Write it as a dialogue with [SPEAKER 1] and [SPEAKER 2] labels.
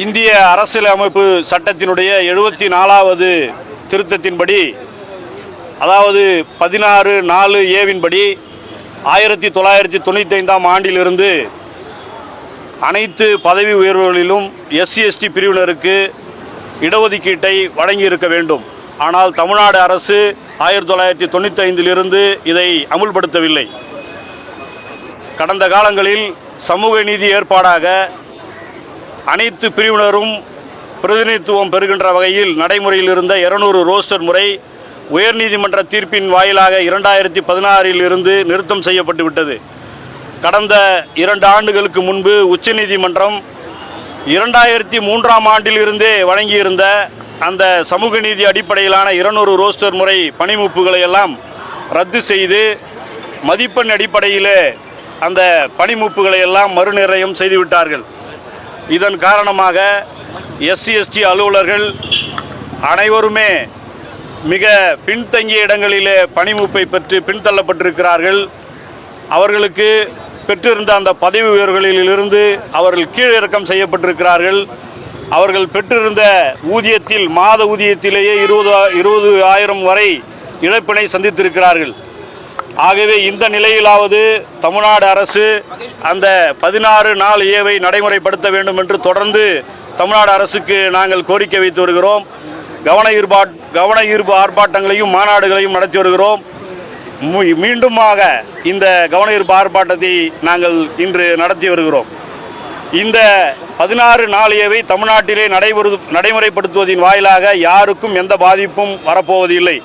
[SPEAKER 1] இந்திய அரசியலமைப்பு சட்டத்தினுடைய எழுபத்தி நாலாவது திருத்தத்தின்படி அதாவது பதினாறு நாலு ஏவின்படி ஆயிரத்தி தொள்ளாயிரத்தி தொண்ணூற்றி ஐந்தாம் ஆண்டிலிருந்து அனைத்து பதவி உயர்வுகளிலும் எஸ்சி எஸ்டி பிரிவினருக்கு இடஒதுக்கீட்டை வழங்கியிருக்க வேண்டும். ஆனால் தமிழ்நாடு அரசு ஆயிரத்தி தொள்ளாயிரத்தி தொண்ணூற்றி ஐந்திலிருந்து இதை அமுல்படுத்தவில்லை. கடந்த காலங்களில் சமூக நீதி ஏற்பாடாக அனைத்து பிரிவினரும் பிரதிநிதித்துவம் பெறுகின்ற வகையில் நடைமுறையில் இருந்த இருநூறு ரோஸ்டர் முறை உயர்நீதிமன்ற தீர்ப்பின் வாயிலாக இரண்டாயிரத்தி பதினாறில் இருந்து நிறுத்தம் செய்யப்பட்டு விட்டது. கடந்த இரண்டு ஆண்டுகளுக்கு முன்பு உச்சநீதிமன்றம் இரண்டாயிரத்தி மூன்றாம் ஆண்டில் இருந்தே வழங்கியிருந்த அந்த சமூக நீதி அடிப்படையிலான இருநூறு ரோஸ்டர் முறை பணிமுப்புகளை எல்லாம் ரத்து செய்து மதிப்பெண் அடிப்படையிலே அந்த பணிமுப்புகளை எல்லாம் மறுநிர்ணயம் செய்துவிட்டார்கள். இதன் காரணமாக எஸ்சி எஸ்டி அலுவலர்கள் அனைவருமே மிக பின்தங்கிய இடங்களிலே பணிமுப்பை பெற்று பின்தள்ளப்பட்டிருக்கிறார்கள். அவர்களுக்கு பெற்றிருந்த அந்த பதவி உயர்வுகளிலிருந்து அவர்கள் கீழிறக்கம் செய்யப்பட்டிருக்கிறார்கள். அவர்கள் பெற்றிருந்த ஊதியத்தில் மாத ஊதியத்திலேயே இருபது இருபது ஆயிரம் வரை இழப்பினை சந்தித்திருக்கிறார்கள். ஆகவே இந்த நிலையிலாவது தமிழ்நாடு அரசு அந்த பதினாறு நாள் ஏவை நடைமுறைப்படுத்த வேண்டும் என்று தொடர்ந்து தமிழ்நாடு அரசுக்கு நாங்கள் கோரிக்கை வைத்து வருகிறோம். கவன ஈர்பாட் கவன ஈர்ப்பு ஆர்ப்பாட்டங்களையும் மாநாடுகளையும் நடத்தி வருகிறோம். மீ- மீண்டுமாக இந்த கவன ஈர்ப்பு ஆர்ப்பாட்டத்தை நாங்கள் இன்று நடத்தி வருகிறோம். இந்த பதினாறு நாளையவை தமிழ்நாட்டிலே நடைபெறு நடைமுறைப்படுத்துவதின் வாயிலாக யாருக்கும் எந்த பாதிப்பும் வரப்போவதில்லை.